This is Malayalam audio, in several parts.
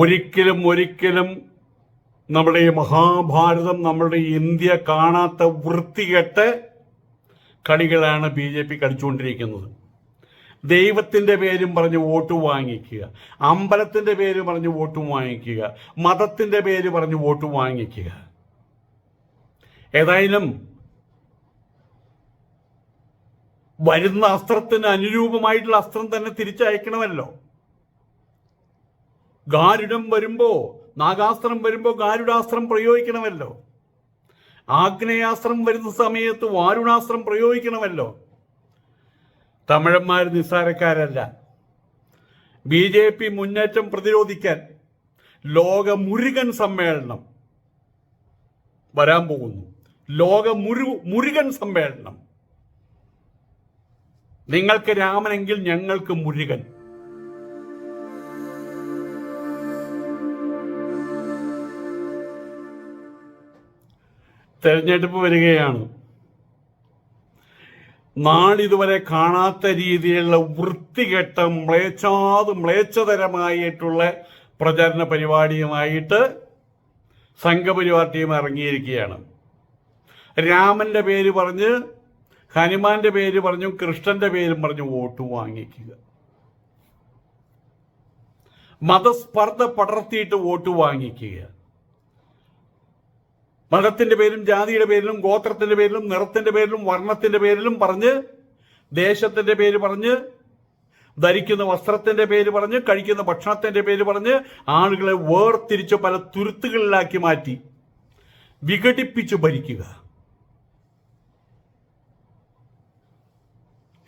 ഒരിക്കലും ഒരിക്കലും നമ്മുടെ ഈ മഹാഭാരതം നമ്മുടെ ഇന്ത്യ കാണാത്ത വൃത്തികെട്ട് കളികളാണ് ബി ജെ പി കളിച്ചുകൊണ്ടിരിക്കുന്നത് ദൈവത്തിന്റെ പേരും പറഞ്ഞ് വോട്ട് വാങ്ങിക്കുക അമ്പലത്തിന്റെ പേര് പറഞ്ഞ് വോട്ട് വാങ്ങിക്കുക മതത്തിന്റെ പേര് പറഞ്ഞ് വോട്ട് വാങ്ങിക്കുക. ഏതായാലും വരുന്ന അസ്ത്രത്തിന് അനുരൂപമായിട്ടുള്ള അസ്ത്രം തന്നെ തിരിച്ചയക്കണമല്ലോ. ഗാരുഡം വരുമ്പോ നാഗാസ്ത്രം വരുമ്പോ ഗാരുഡാസ്ത്രം പ്രയോഗിക്കണമല്ലോ. ആഗ്നേയാസ്ത്രം വരുന്ന സമയത്ത് വാരുണാസ്ത്രം പ്രയോഗിക്കണമല്ലോ. തമിഴന്മാർ നിസ്സാരക്കാരല്ല. ബി ജെ പി മുന്നേറ്റം പ്രതിരോധിക്കാൻ ലോക മുരുകൻ സമ്മേളനം വരാൻ പോകുന്നു. ലോക മുരു മുരുകൻ സമ്മേളനം. നിങ്ങൾക്ക് രാമനെങ്കിൽ ഞങ്ങൾക്ക് മുരുകൻ. തെരഞ്ഞെടുപ്പ് വരികയാണ്. നാളിതുവരെ കാണാത്ത രീതിയിലുള്ള വൃത്തികെട്ട മ്ലേച്ഛാത് മ്ലേച്ഛതരമായിട്ടുള്ള പ്രചരണ പരിപാടിയുമായിട്ട് സംഘപരിവാർ ടീം ഇറങ്ങിയിരിക്കുകയാണ്. രാമന്റെ പേര് പറഞ്ഞ് ഹനുമാന്റെ പേര് പറഞ്ഞു കൃഷ്ണന്റെ പേരും പറഞ്ഞു വോട്ട് വാങ്ങിക്കുക. മതസ്പർദ്ധ പടർത്തിയിട്ട് വോട്ട് വാങ്ങിക്കുക. മതത്തിന്റെ പേരിലും ജാതിയുടെ പേരിലും ഗോത്രത്തിന്റെ പേരിലും നിറത്തിന്റെ പേരിലും വർണത്തിന്റെ പേരിലും പറഞ്ഞ് ദേശത്തിന്റെ പേര് പറഞ്ഞ് ധരിക്കുന്ന വസ്ത്രത്തിന്റെ പേര് പറഞ്ഞ് കഴിക്കുന്ന ഭക്ഷണത്തിന്റെ പേര് പറഞ്ഞ് ആളുകളെ വേർതിരിച്ച് പല തുരുത്തുകളിലാക്കി മാറ്റി വിഘടിപ്പിച്ചു ഭരിക്കുക.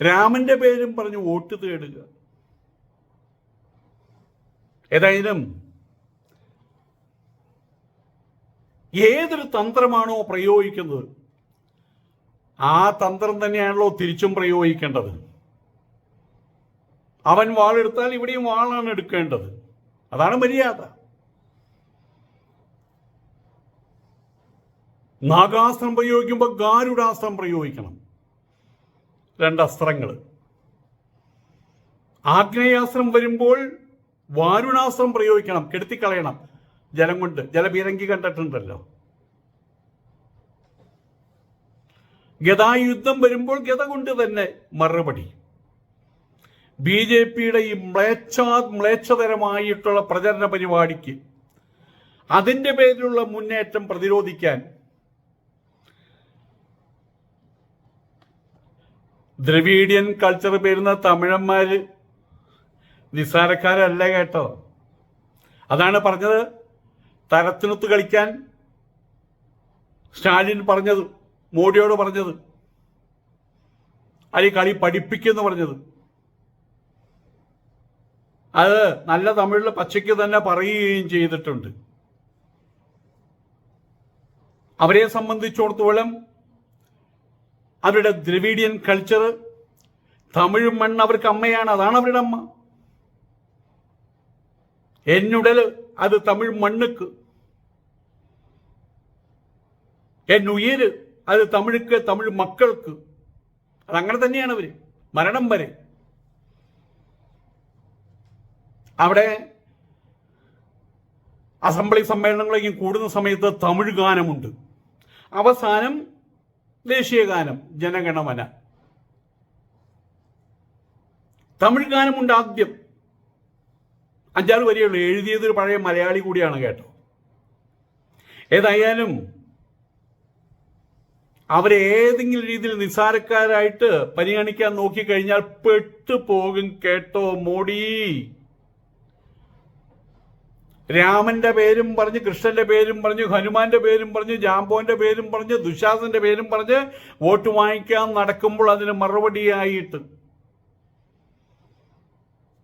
രാമന്റെ പേരും പറഞ്ഞ് വോട്ട് തേടുക. ഏതായാലും ഏതൊരു തന്ത്രമാണോ പ്രയോഗിക്കുന്നത്? ആ തന്ത്രം തന്നെയാണല്ലോ തിരിച്ചും പ്രയോഗിക്കേണ്ടത്. അവൻ വാളെടുത്താൽ ഇവിടെയും വാളാണ് എടുക്കേണ്ടത്. അതാണ് മര്യാദ. നാഗാസ്ത്രം പ്രയോഗിക്കുമ്പോൾ ഗാരുഡാസ്ത്രം പ്രയോഗിക്കണം. രണ്ടസ്ത്രങ്ങൾ ആഗ്നേയാസ്ത്രം വരുമ്പോൾ വാരുണാസ്ത്രം പ്രയോഗിക്കണം. കെടുത്തിക്കളയണം. ജലം കൊണ്ട് ജലപീരങ്കി കണ്ടിട്ടുണ്ടല്ലോ. ഗതായുദ്ധം വരുമ്പോൾ ഗത കൊണ്ട് തന്നെ മറുപടി. ബി ജെ പിയുടെ ഈ മ്ലേച്ഛാ മ്ലേച്ഛതരമായിട്ടുള്ള പ്രചരണ പരിപാടിക്ക് അതിന്റെ പേരിലുള്ള മുന്നേറ്റം പ്രതിരോധിക്കാൻ ദ്രവീഡിയൻ കൾച്ചർ പേരുന്ന തമിഴന്മാര് നിസ്സാരക്കാരല്ല കേട്ടോ. അതാണ് പറഞ്ഞത് തരത്തിനൊത്ത് കളിക്കാൻ സ്റ്റാലിൻ പറഞ്ഞത് മോഡിയോട് പറഞ്ഞത് അല്ലെ കളി പഠിപ്പിക്കുമെന്ന് പറഞ്ഞത്. അത് നല്ല തമിഴിൽ പച്ചയ്ക്ക് തന്നെ പറയുകയും ചെയ്തിട്ടുണ്ട്. അവരെ സംബന്ധിച്ചിടത്തോളം അവരുടെ ദ്രവീഡിയൻ കൾച്ചർ തമിഴ് മണ്ണ് അവർക്ക് അമ്മയാണ് അതാണ് അവരുടെ അമ്മ. എന്നുടൽ അത് തമിഴ് മണ്ണുക്ക് ഉയിര് അത് തമിഴുക്ക് തമിഴ് മക്കൾക്ക്. അതങ്ങനെ തന്നെയാണ് അവർ. മരണം വരെ. അവിടെ അസംബ്ലി സമ്മേളനങ്ങളേക്കും കൂടുന്ന സമയത്ത് തമിഴ് ഗാനമുണ്ട്. അവസാനം ദേശീയ ഗാനം ജനഗണമന. തമിഴ് ഗാനമുണ്ട് ആദ്യം. അഞ്ചാറ് വരിയുള്ളൂ എഴുതിയത് ഒരു പഴയ മലയാളി കൂടിയാണ് കേട്ടോ. ഏതായാലും അവരെ ഏതെങ്കിലും രീതിയിൽ നിസ്സാരക്കാരായിട്ട് പരിഗണിക്കാൻ നോക്കിക്കഴിഞ്ഞാൽ പെട്ടുപോകും കേട്ടോ മോഡി. രാമന്റെ പേരും പറഞ്ഞ് കൃഷ്ണന്റെ പേരും പറഞ്ഞ് ഹനുമാന്റെ പേരും പറഞ്ഞ് ജാമ്പോന്റെ പേരും പറഞ്ഞ് ദുശാസന്റെ പേരും പറഞ്ഞ് വോട്ട് വാങ്ങിക്കാൻ നടക്കുമ്പോൾ അതിന് മറുപടിയായിട്ട്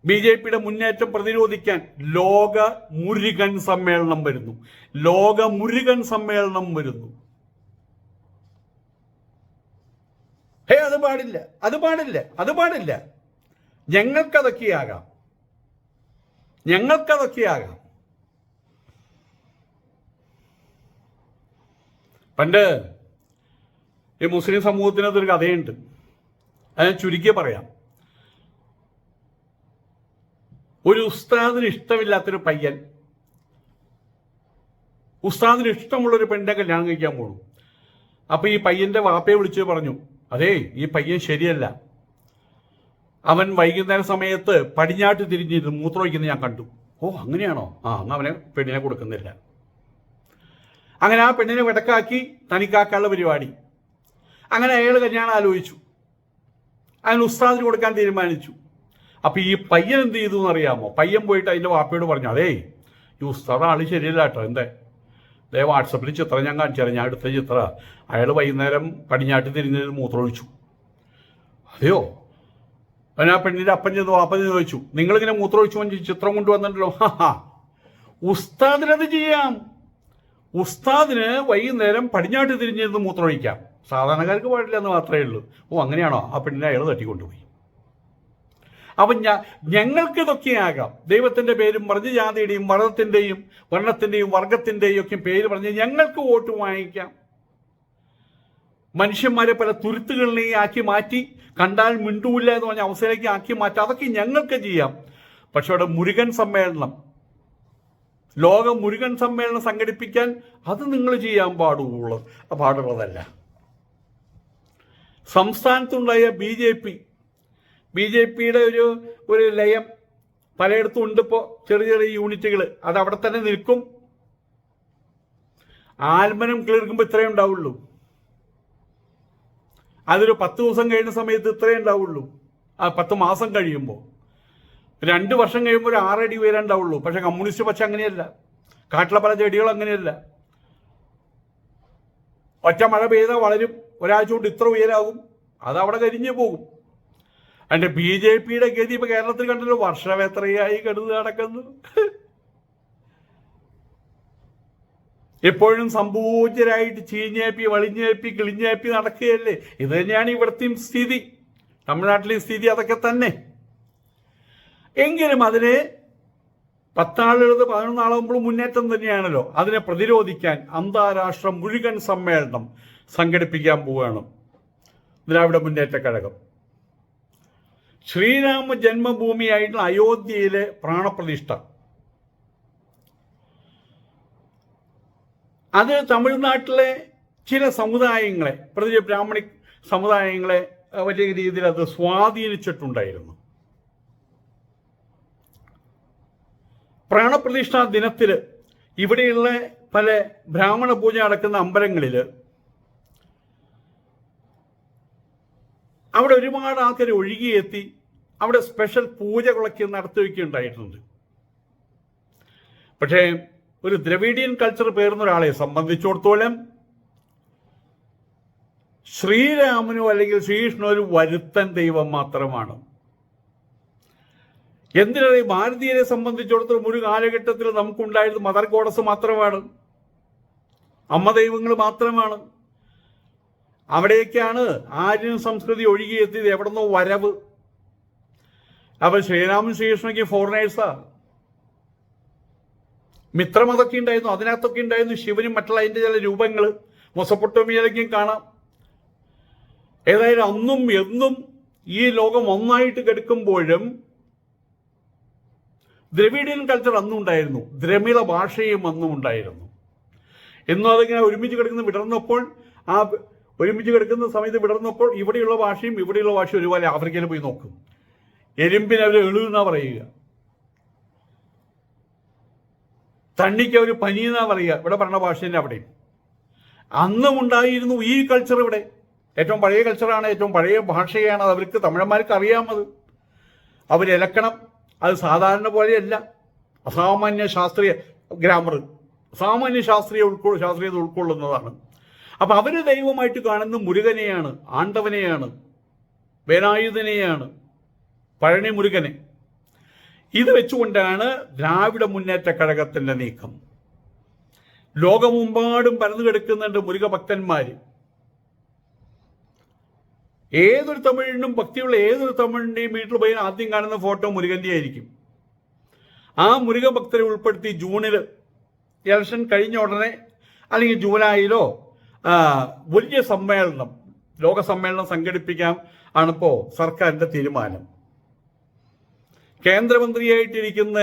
ബി ജെ പിയുടെ മുന്നേറ്റം പ്രതിരോധിക്കാൻ ലോക മുരുകൻ സമ്മേളനം വരുന്നു. ലോക മുരുകൻ സമ്മേളനം വരുന്നു. ഹേ അത് പാടില്ല. അത് പാടില്ല. അത് പാടില്ല. ഞങ്ങൾക്കതൊക്കെയാകാം. ഞങ്ങൾക്കതൊക്കെയാകാം. പണ്ട് ഈ മുസ്ലിം സമൂഹത്തിനകത്തൊരു കഥയുണ്ട്. അത് ഞാൻ ചുരുക്കി പറയാം. ഒരു ഉസ്താദിന് ഇഷ്ടമില്ലാത്തൊരു പയ്യൻ ഉസ്താദിന് ഇഷ്ടമുള്ളൊരു പെണ്ണിനെ കല്യാണം കഴിക്കാൻ പോണു. അപ്പൊ ഈ പയ്യന്റെ വാപ്പയെ വിളിച്ച് പറഞ്ഞു അതേ ഈ പയ്യൻ ശരിയല്ല. അവൻ വൈകുന്നേര സമയത്ത് പടിഞ്ഞാട്ട് തിരിഞ്ഞിരുന്ന് മൂത്രമൊഴിക്കുന്നത് ഞാൻ കണ്ടു. ഓ അങ്ങനെയാണോ? ആ അന്ന് അവനെ പെണ്ണിനെ കൊടുക്കുന്നില്ല. അങ്ങനെ ആ പെണ്ണിനെ വിടക്കാക്കി തനിക്കാക്കാനുള്ള പരിപാടി. അങ്ങനെ അയാൾ കല്യാണം ആലോചിച്ചു. അങ്ങനെ ഉസ്താദിന് കൊടുക്കാൻ തീരുമാനിച്ചു. അപ്പോൾ ഈ പയ്യൻ എന്ത് ചെയ്തു എന്നറിയാമോ? പയ്യൻ പോയിട്ട് അതിന്റെ വാപ്പയോട് പറഞ്ഞു അതേ ഈ ഉസ്താദ് ആൾ ശരിയല്ല കേട്ടോ എന്തേ? ദേ വാട്സപ്പിൽ ചിത്രം ഞാൻ കാണിച്ചാലും ഞാൻ എടുത്ത ചിത്ര. അയാൾ വൈകുന്നേരം പടിഞ്ഞാട്ട് തിരിഞ്ഞ് മൂത്രമൊഴിച്ചു അതെയോ? അവൻ പെണ്ണിന്റെ അപ്പൻ ചെന്നു അപ്പൻ ചോദിച്ചു നിങ്ങളിങ്ങനെ മൂത്രമൊഴിച്ചു കൊണ്ട് ചിത്രം കൊണ്ടുവന്നിട്ടല്ലോ ഹാ ഹാ. ഉസ്താദിനത് ചെയ്യാം. ഉസ്താദിന് വൈകുന്നേരം പടിഞ്ഞാട്ട് തിരിഞ്ഞിരുന്ന് മൂത്രമൊഴിക്കാം സാധാരണക്കാർക്ക് പാടില്ല എന്ന് മാത്രമേ ഉള്ളൂ. ഓ അങ്ങനെയാണോ? ആ പെണ്ണിനെ അയാൾ തട്ടിക്കൊണ്ടുപോയി. അപ്പം ഞാ ഞങ്ങൾക്ക് ഇതൊക്കെ ആകാം ദൈവത്തിന്റെ പേരും പറഞ്ഞ് ജാതിയുടെയും വർണത്തിന്റെയും വർണത്തിന്റെയും വർഗത്തിന്റെയും ഒക്കെ പേര് പറഞ്ഞ് ഞങ്ങൾക്ക് വോട്ട് വാങ്ങിക്കാം. മനുഷ്യന്മാരെ പല തുരുത്തുകളിനെയും ആക്കി മാറ്റി കണ്ടാൽ മിണ്ടൂല്ല എന്ന് പറഞ്ഞ അവസ്ഥയിലേക്ക് ആക്കി മാറ്റാം അതൊക്കെ ഞങ്ങൾക്ക് ചെയ്യാം. പക്ഷെ അവിടെ മുരുകൻ സമ്മേളനം. ലോക മുരുകൻ സമ്മേളനം സംഘടിപ്പിക്കാൻ അത് നിങ്ങൾ ചെയ്യാൻ പാടുള്ളൂ. പാടുള്ളതല്ല. സംസ്ഥാനത്തുണ്ടായ B J P B J പിയുടെ ഒരു ഒരു ലയം പലയിടത്തും ഉണ്ട് ഇപ്പോൾ ചെറിയ ചെറിയ യൂണിറ്റുകൾ അത് അവിടെ തന്നെ നിൽക്കും. ആൽമനം കേൾക്കുമ്പോൾ ഇത്രയേ ഉണ്ടാവുള്ളൂ. അതൊരു പത്ത് ദിവസം കഴിഞ്ഞ സമയത്ത് ഇത്രയേ ഉണ്ടാവുള്ളൂ. ആ പത്ത് മാസം കഴിയുമ്പോൾ രണ്ട് വർഷം കഴിയുമ്പോൾ ഒരു ആറടി ഉയരാണ്ടാവുള്ളൂ പക്ഷെ കമ്മ്യൂണിസ്റ്റ് പക്ഷെ അങ്ങനെയല്ല. കാട്ടിലെ പല ചെടികളും അങ്ങനെയല്ല. ഒറ്റ മഴ പെയ്താൽ വളരും. ഒരാഴ്ച കൊണ്ട് ഇത്ര ഉയരാകും. അത് അവിടെ കരിഞ്ഞു പോകും. അതിന്റെ ബി ജെ പിയുടെ ഗതി ഇപ്പൊ കേരളത്തിൽ കണ്ടല്ലോ. വർഷം എത്രയായി കെടുത് നടക്കുന്നു എപ്പോഴും സംഭൂജരായിട്ട് ചീഞ്ഞേപ്പി വളിഞ്ഞേപ്പി കിളിഞ്ഞേപ്പി നടക്കുകയല്ലേ? ഇത് തന്നെയാണ് ഇവിടുത്തെയും സ്ഥിതി. തമിഴ്നാട്ടിലെ സ്ഥിതി അതൊക്കെ തന്നെ. എങ്കിലും അതിനെ പത്താളുള്ളത് പതിനൊന്നാളാകുമ്പോൾ മുന്നേറ്റം തന്നെയാണല്ലോ. അതിനെ പ്രതിരോധിക്കാൻ അന്താരാഷ്ട്ര മുഴുവൻ സമ്മേളനം സംഘടിപ്പിക്കാൻ പോവുകയാണ്. ദ്രാവിഡ മുന്നേറ്റ കഴകം. ശ്രീരാമ ജന്മഭൂമിയായിട്ടുള്ള അയോധ്യയിലെ പ്രാണപ്രതിഷ്ഠ. അത് തമിഴ്നാട്ടിലെ ചില സമുദായങ്ങളെ പ്രത്യേകിച്ച് ബ്രാഹ്മണി സമുദായങ്ങളെ വലിയ രീതിയിൽ അത് സ്വാധീനിച്ചിട്ടുണ്ടായിരുന്നു. പ്രാണപ്രതിഷ്ഠാ ദിനത്തിൽ ഇവിടെയുള്ള പല ബ്രാഹ്മണ പൂജ നടക്കുന്ന അമ്പലങ്ങളിൽ അവിടെ ഒരുപാട് ആൾക്കാർ ഒഴുകിയെത്തി അവിടെ സ്പെഷ്യൽ പൂജകളൊക്കെ ഉണ്ടായിട്ടുണ്ട് പക്ഷേ ഒരു ദ്രവീഡിയൻ കൾച്ചർ പേർന്ന ഒരാളെ സംബന്ധിച്ചിടത്തോളം ശ്രീരാമനോ അല്ലെങ്കിൽ ശ്രീകൃഷ്ണനോ ഒരു വരുത്തൻ ദൈവം മാത്രമാണ്. എന്തിനാണ് ഭാരതീയരെ സംബന്ധിച്ചിടത്തോളം ഒരു കാലഘട്ടത്തിൽ നമുക്കുണ്ടായിരുന്നത് മദർ ഗോഡസ് മാത്രമാണ്. അമ്മ ദൈവങ്ങൾ മാത്രമാണ്. അവിടേക്കാണ് ആര്യൻ സംസ്കൃതി ഒഴുകിയെത്തിയത്. എവിടുന്നോ വരവ്. അപ്പൊ ശ്രീരാമൻ ശ്രീകൃഷ്ണയ്ക്ക് ഫോറിനേഴ്സാ മിത്രമതൊക്കെ ഉണ്ടായിരുന്നു. അതിനകത്തൊക്കെ ഉണ്ടായിരുന്നു ശിവനും മറ്റുള്ള അതിന്റെ ചില രൂപങ്ങൾ മൊസപ്പൊട്ടോമിയയിലേക്കും കാണാം. ഏതായാലും അന്നും എന്നും ഈ ലോകം ഒന്നായിട്ട് കെടുക്കുമ്പോഴും ദ്രവിഡിയൻ കൾച്ചർ അന്നും ഉണ്ടായിരുന്നു. ദ്രമിള ഭാഷയും അന്നും ഉണ്ടായിരുന്നു. എന്നും അതിങ്ങനെ ഒരുമിച്ച് കിടക്കുന്ന വിടർന്നപ്പോൾ ആ ഒരുമിച്ച് കിടക്കുന്ന സമയത്ത് വിടർന്നപ്പോൾ ഇവിടെയുള്ള ഭാഷയും ഇവിടെയുള്ള ഭാഷയും ഒരുപോലെ ആഫ്രിക്കയിൽ പോയി നോക്കും. എരുമ്പിന് അവർ എഴുതുന്ന പറയുക. തണ്ണിക്ക് അവർ പനി എന്നാ പറയുക. ഇവിടെ പറഞ്ഞ ഭാഷേന്റെ അവിടെയും. അന്നും ഉണ്ടായിരുന്നു ഈ കൾച്ചർ ഇവിടെ. ഏറ്റവും പഴയ കൾച്ചറാണ് ഏറ്റവും പഴയ ഭാഷയാണ്. അത് അവർക്ക് തമിഴന്മാർക്ക് അറിയാമത് അവരിലക്കണം അത് സാധാരണ പോലെയല്ല. അസാമാന്യ ശാസ്ത്രീയ ഗ്രാമർ സാമാന്യ ശാസ്ത്രീയ ഉൾക്കൊ ശാസ്ത്രീയത ഉൾക്കൊള്ളുന്നതാണ്. അപ്പം അവർ ദൈവമായിട്ട് കാണുന്ന മുരുകനെയാണ് ആണ്ടവനെയാണ് വേനായുധനെയാണ് പഴനി മുരുകനെ. ഇത് വെച്ചുകൊണ്ടാണ് ദ്രാവിഡ മുന്നേറ്റ കഴകത്തിന്റെ നീക്കം. ലോകമെമ്പാടും പരന്നു കിടക്കുന്നുണ്ട് മുരുക ഭക്തന്മാര് ഏതൊരു തമിഴിനും ഭക്തിയുള്ള ഏതൊരു തമിഴിന്റെയും വീട്ടിൽ പോയി ആദ്യം കാണുന്ന ഫോട്ടോ മുരുകന്റെ ആയിരിക്കും. ആ മുരുക ഭക്തരെ ഉൾപ്പെടുത്തി ജൂണിൽ ഇലക്ഷൻ കഴിഞ്ഞ ഉടനെ അല്ലെങ്കിൽ ജൂലൈയിലോ വലിയ സമ്മേളനം ലോക സമ്മേളനം സംഘടിപ്പിക്കാം ആണിപ്പോ സർക്കാരിന്റെ തീരുമാനം. കേന്ദ്രമന്ത്രിയായിട്ടിരിക്കുന്ന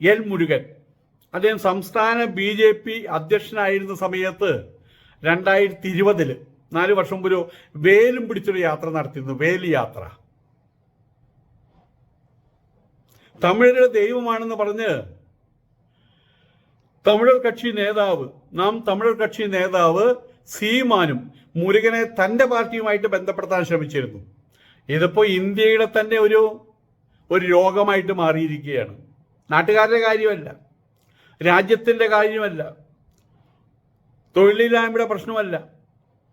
എൽ മുരുകൻ അദ്ദേഹം സംസ്ഥാന ബി ജെ പി അധ്യക്ഷനായിരുന്ന സമയത്ത് രണ്ടായിരത്തി ഇരുപതിൽ നാല് വർഷം മുമ്പ് ഒരു വേലും പിടിച്ചൊരു യാത്ര നടത്തിയിരുന്നു വേലി യാത്ര. തമിഴരുടെ ദൈവമാണെന്ന് പറഞ്ഞ് തമിഴർ കക്ഷി നേതാവ് നാം തമിഴർ കക്ഷി നേതാവ് സീമാനും മുരുകനെ തന്റെ പാർട്ടിയുമായിട്ട് ബന്ധപ്പെടുത്താൻ ശ്രമിച്ചിരുന്നു. ഇതിപ്പോ ഇന്ത്യയുടെ തന്നെ ഒരു ഒരു രോഗമായിട്ട് മാറിയിരിക്കുകയാണ്. നാട്ടുകാരുടെ കാര്യമല്ല രാജ്യത്തിന്റെ കാര്യമല്ല തൊഴിലില്ലായ്മയുടെ പ്രശ്നമല്ല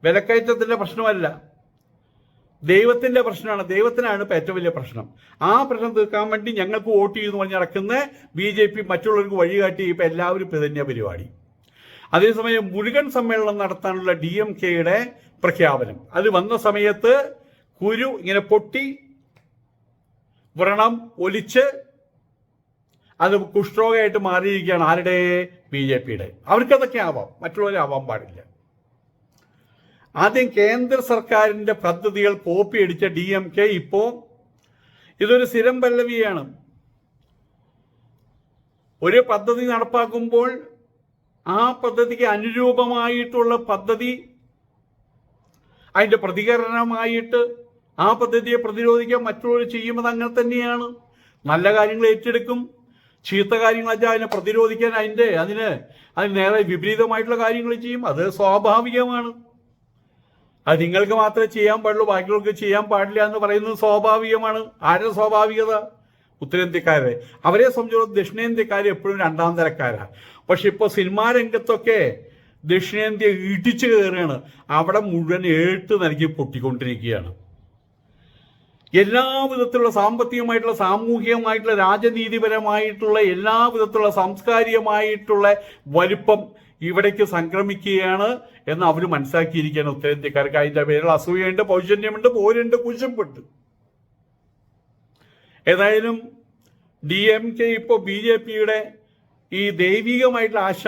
വിലക്കയറ്റത്തിന്റെ പ്രശ്നമല്ല ദൈവത്തിന്റെ പ്രശ്നമാണ്. ദൈവത്തിനാണ് ഇപ്പൊ ഏറ്റവും വലിയ പ്രശ്നം. ആ പ്രശ്നം തീർക്കാൻ വേണ്ടി ഞങ്ങൾക്ക് വോട്ട് ചെയ്യുന്നു പറഞ്ഞ് നടക്കുന്ന ബി ജെ പി മറ്റുള്ളവർക്ക് വഴികാട്ടി ഇപ്പൊ എല്ലാവരും ഇപ്പം തന്നെ പരിപാടി. അതേസമയം മുരുകൻ സമ്മേളനം നടത്താനുള്ള ഡി എം കെയുടെ പ്രഖ്യാപനം. അത് വന്ന സമയത്ത് കുരു ഇങ്ങനെ പൊട്ടി വ്രണം ഒലിച്ച് അത് കുഷ്ഠരോഗമായിട്ട് മാറിയിരിക്കുകയാണ് ആരുടെ? ബി ജെ പിയുടെ. അവർക്കതൊക്കെ ആവാം. മറ്റുള്ളവരെ ആവാൻ പാടില്ല. ആദ്യം കേന്ദ്ര സർക്കാരിന്റെ പദ്ധതികൾ കോപ്പി അടിച്ച ഡി എം കെ ഇപ്പോ ഇതൊരു സ്ഥിരം പല്ലവിയാണ്. ഒരു പദ്ധതി നടപ്പാക്കുമ്പോൾ ആ പദ്ധതിക്ക് അനുരൂപമായിട്ടുള്ള പദ്ധതി അതിന്റെ പ്രതികരണമായിട്ട് ആ പദ്ധതിയെ പ്രതിരോധിക്കാൻ മറ്റുള്ളവർ ചെയ്യുന്നത് അങ്ങനെ തന്നെയാണ്. നല്ല കാര്യങ്ങൾ ഏറ്റെടുക്കും. ചീത്ത കാര്യങ്ങൾ വെച്ചാൽ അതിനെ പ്രതിരോധിക്കാൻ അതിന്റെ അതിന് അതിന് നേരെ വിപരീതമായിട്ടുള്ള കാര്യങ്ങൾ ചെയ്യും. അത് സ്വാഭാവികമാണ്. അത് നിങ്ങൾക്ക് മാത്രമേ ചെയ്യാൻ പാടുള്ളൂ ബാക്കിയുള്ളവർക്ക് ചെയ്യാൻ പാടില്ല എന്ന് പറയുന്നത് സ്വാഭാവികമാണ്. ആരുടെ സ്വാഭാവികത? ഉത്തരേന്ത്യക്കാരെ അവരെ സംബന്ധിച്ചിടത്തോളം ദക്ഷിണേന്ത്യക്കാർ എപ്പോഴും രണ്ടാം തരക്കാരാണ് പക്ഷെ ഇപ്പോൾ സിനിമാ രംഗത്തൊക്കെ ദക്ഷിണേന്ത്യ ഇടിച്ചു കയറുകയാണ്. അവിടെ മുഴുവൻ ഏട്ട് നൽകി പൊട്ടിക്കൊണ്ടിരിക്കുകയാണ്. എല്ലാ വിധത്തിലുള്ള സാമ്പത്തികമായിട്ടുള്ള സാമൂഹികമായിട്ടുള്ള രാജനീതിപരമായിട്ടുള്ള എല്ലാ വിധത്തിലുള്ള സാംസ്കാരികമായിട്ടുള്ള വലുപ്പം ഇവിടേക്ക് സംക്രമിക്കുകയാണ് എന്ന് അവർ മനസ്സിലാക്കിയിരിക്കുകയാണ് ഉത്തരേന്ത്യക്കാർക്ക്. അതിന്റെ പേരിൽ അസൂയുണ്ട് പൗജന്യമുണ്ട് പോരുണ്ട് കുശുമ്പുണ്ട്. ഏതായാലും ഡി എം കെ ഇപ്പോൾ ബി ജെ പിയുടെ ഈ ദൈവികമായിട്ടുള്ള ആശ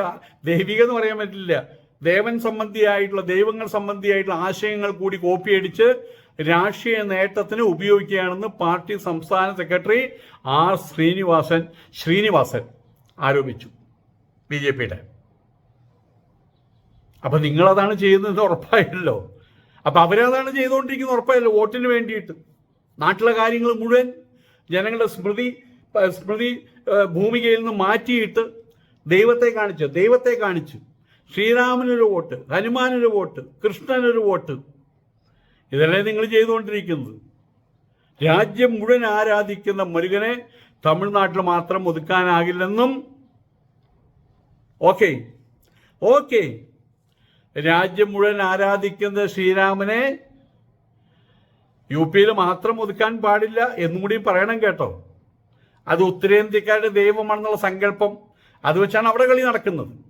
ദൈവിക എന്ന് പറയാൻ പറ്റില്ല ദേവൻ സംബന്ധിയായിട്ടുള്ള ദൈവങ്ങൾ സംബന്ധിയായിട്ടുള്ള ആശയങ്ങൾ കൂടി കോപ്പി കോപ്പിയടിച്ച് രാഷ്ട്രീയ നേട്ടത്തിന് ഉപയോഗിക്കുകയാണെന്ന് പാർട്ടി സംസ്ഥാന സെക്രട്ടറി ആർ ശ്രീനിവാസൻ ശ്രീനിവാസൻ ആരോപിച്ചു. ബി ജെ പിയുടെ അപ്പൊ നിങ്ങളതാണ് ചെയ്യുന്നത് ഉറപ്പായല്ലോ. അപ്പൊ അവരതാണ് ചെയ്തുകൊണ്ടിരിക്കുന്നത് ഉറപ്പായല്ലോ വോട്ടിന് വേണ്ടിയിട്ട്. നാട്ടിലെ കാര്യങ്ങൾ മുഴുവൻ ജനങ്ങളുടെ സ്മൃതി സ്മൃതി ഭൂമികയിൽ നിന്ന് മാറ്റിയിട്ട് ദൈവത്തെ കാണിച്ചു ദൈവത്തെ കാണിച്ചു. ശ്രീരാമനൊരു വോട്ട് ഹനുമാനൊരു വോട്ട് കൃഷ്ണനൊരു വോട്ട്. ഇതല്ലേ നിങ്ങൾ ചെയ്തുകൊണ്ടിരിക്കുന്നത്. രാജ്യം മുഴുവൻ ആരാധിക്കുന്ന മുരുകനെ തമിഴ്നാട്ടിൽ മാത്രം ഒതുക്കാനാകില്ലെന്നും ഓക്കെ ഓക്കെ. രാജ്യം മുഴുവൻ ആരാധിക്കുന്ന ശ്രീരാമനെ? യു പിയിൽ മാത്രം ഒതുക്കാൻ പാടില്ല എന്നും കൂടി പറയണം കേട്ടോ. അത് ഉത്തരേന്ത്യക്കാരുടെ ദൈവമാണെന്നുള്ള സങ്കല്പം. അത് വെച്ചാണ് അവിടെ കളി നടക്കുന്നത്.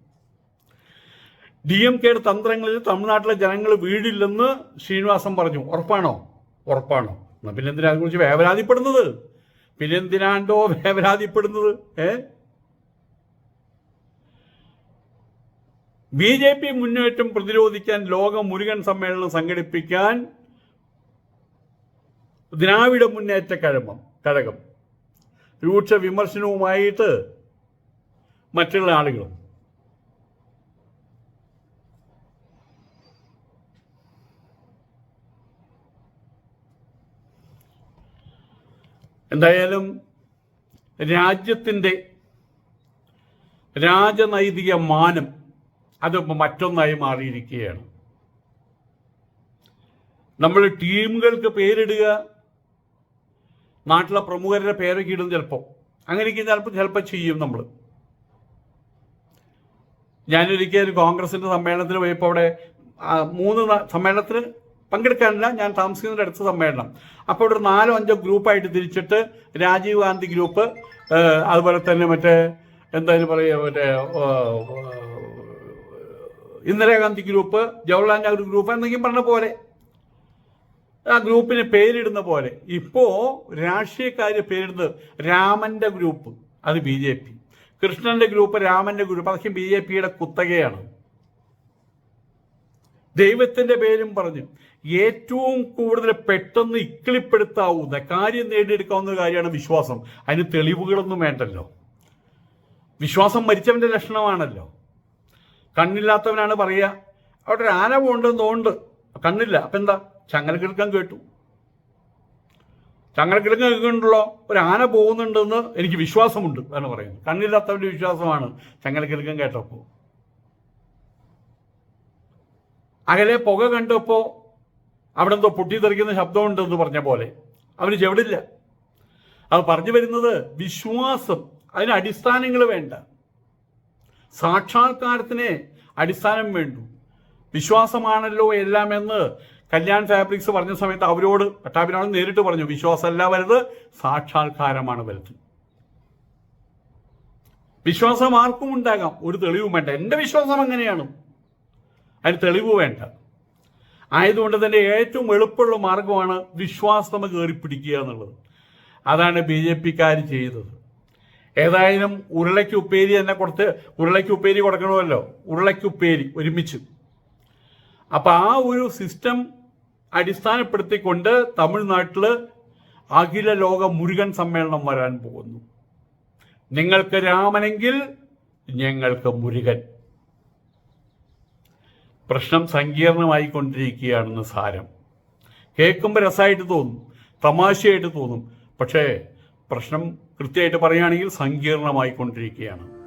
ഡി എം കെയുടെ തന്ത്രങ്ങളിൽ തമിഴ്നാട്ടിലെ ജനങ്ങൾ വീടില്ലെന്ന് ശ്രീനിവാസൻ പറഞ്ഞു. ഉറപ്പാണോ? ഉറപ്പാണോ? എന്നാ പിന്നെ എന്തിനാ അതിനെക്കുറിച്ച് വേവലാതിപ്പെടുന്നത്? പിന്നെ എന്തിനാണ്ടോ വേവലാതിപ്പെടുന്നത്? ഏ? ബി ജെ പി മുന്നേറ്റം പ്രതിരോധിക്കാൻ ലോക മുരുകൻ സമ്മേളനം സംഘടിപ്പിക്കാൻ ദ്രാവിഡ മുന്നേറ്റ കഴമം കഴകം. രൂക്ഷ വിമർശനവുമായിട്ട് മറ്റുള്ള ആളുകളും. എന്തായാലും രാജ്യത്തിന്റെ രാജനൈതിക മാനം അത് മറ്റൊന്നായി മാറിയിരിക്കുകയാണ്. നമ്മൾ ടീമുകൾക്ക് പേരിടുക നാട്ടിലെ പ്രമുഖരുടെ പേരൊക്കെ ഇടും ചിലപ്പോൾ. അങ്ങനെയൊക്കെ ചിലപ്പോൾ ചിലപ്പോൾ ചെയ്യും നമ്മൾ ഞാനൊരിക്കൽ കോൺഗ്രസിന്റെ സമ്മേളനത്തിന് പോയപ്പോൾ അവിടെ മൂന്ന് സമ്മേളനത്തിൽ പങ്കെടുക്കാനില്ല ഞാൻ താമസിക്കുന്നതിന്റെ അടുത്ത സമ്മേളനം. അപ്പോൾ ഇവിടെ നാലോ അഞ്ചോ ഗ്രൂപ്പായിട്ട് തിരിച്ചിട്ട് രാജീവ് ഗാന്ധി ഗ്രൂപ്പ് അതുപോലെ തന്നെ മറ്റേ എന്തായാലും പറയുക മറ്റേ ഇന്ദിരാഗാന്ധി ഗ്രൂപ്പ് ജവഹർലാൽ നെഹ്റു ഗ്രൂപ്പ് എന്തെങ്കിലും പറഞ്ഞ പോലെ. ആ ഗ്രൂപ്പിന് പേരിടുന്ന പോലെ. ഇപ്പോ രാഷ്ട്രീയക്കാര് പേരിടുന്നത് രാമന്റെ ഗ്രൂപ്പ് അത് ബി ജെ പി. കൃഷ്ണന്റെ ഗ്രൂപ്പ് രാമന്റെ ഗ്രൂപ്പ് അതൊക്കെ ബി ജെ പിയുടെ കുത്തകയാണ്. ദൈവത്തിന്റെ പേരും പറഞ്ഞു ഏറ്റവും കൂടുതൽ പെട്ടെന്ന് ഇക്കിളിപ്പെടുത്താവുന്ന കാര്യം നേടിയെടുക്കാവുന്ന കാര്യമാണ് വിശ്വാസം. അതിന് തെളിവുകളൊന്നും വേണ്ടല്ലോ. വിശ്വാസം മരിച്ചവന്റെ ലക്ഷണമാണല്ലോ. കണ്ണില്ലാത്തവനാണ് പറയുക. അവിടെ ഒരു ആന പോകുന്നുണ്ടെന്ന് തോന്നുന്നുണ്ട് കണ്ണില്ല. അപ്പം എന്താ? ചങ്ങലക്കിഴക്കം കേട്ടു. ചങ്ങലക്കിഴക്കം കേൾക്കുന്നുണ്ടല്ലോ? ഒരു ആന പോകുന്നുണ്ടെന്ന് എനിക്ക് വിശ്വാസമുണ്ട് എന്ന് പറയുന്നത്. കണ്ണില്ലാത്തവന്റെ വിശ്വാസമാണ് ചങ്ങലക്കിഴക്കം കേട്ടപ്പോൾ അകലെ പുക കണ്ടപ്പോൾ അവിടെ എന്തോ പൊട്ടിത്തെറിക്കുന്ന ശബ്ദമുണ്ടെന്ന് പറഞ്ഞ പോലെ. അവന് ചെവിടില്ല. അത് പറഞ്ഞു വരുന്നത് വിശ്വാസം. അതിന് അടിസ്ഥാനങ്ങൾ വേണ്ട. സാക്ഷാത്കാരത്തിന് അടിസ്ഥാനം വേണ്ടു. വിശ്വാസമാണല്ലോ എല്ലാം എന്ന് കല്യാൺ ഫാബ്രിക്സ് പറഞ്ഞ സമയത്ത് അവരോട് പട്ടാഭിനോട് നേരിട്ട് പറഞ്ഞു വിശ്വാസമല്ല വലുത് സാക്ഷാത്കാരമാണ് വലുത്. വിശ്വാസം ആർക്കും ഉണ്ടാകാം ഒരു തെളിവും വേണ്ട. എന്റെ വിശ്വാസം അങ്ങനെയാണ്. അതിന് തെളിവ് വേണ്ട. ആയതുകൊണ്ട് തന്നെ ഏറ്റവും എളുപ്പമുള്ള മാർഗമാണ് വിശ്വാസം കയറി പിടിക്കുക എന്നുള്ളത്. അതാണ് ബി ജെ പിക്കാർ ചെയ്തത്. ഏതായാലും ഉരുളയ്ക്ക് ഉപ്പേരി തന്നെ കൊടുത്ത് ഉരുളയ്ക്ക് ഉപ്പേരി കൊടുക്കണമല്ലോ. ഉരുളയ്ക്ക് ഉപ്പേരി ഒരുമിച്ച്. അപ്പം ആ ഒരു സിസ്റ്റം അടിസ്ഥാനപ്പെടുത്തിക്കൊണ്ട് തമിഴ്നാട്ടിൽ അഖില ലോക മുരുകൻ സമ്മേളനം വരാൻ പോകുന്നു. നിങ്ങൾക്ക് രാമനെങ്കിൽ ഞങ്ങൾക്ക് മുരുകൻ. പ്രശ്നം സങ്കീർണമായിക്കൊണ്ടിരിക്കുകയാണെന്ന് സാരം. കേൾക്കുമ്പോൾ രസമായിട്ട് തോന്നും. തമാശയായിട്ട് തോന്നും. പക്ഷേ പ്രശ്നം കൃത്യമായിട്ട് പറയുകയാണെങ്കിൽ സങ്കീർണമായിക്കൊണ്ടിരിക്കുകയാണ്.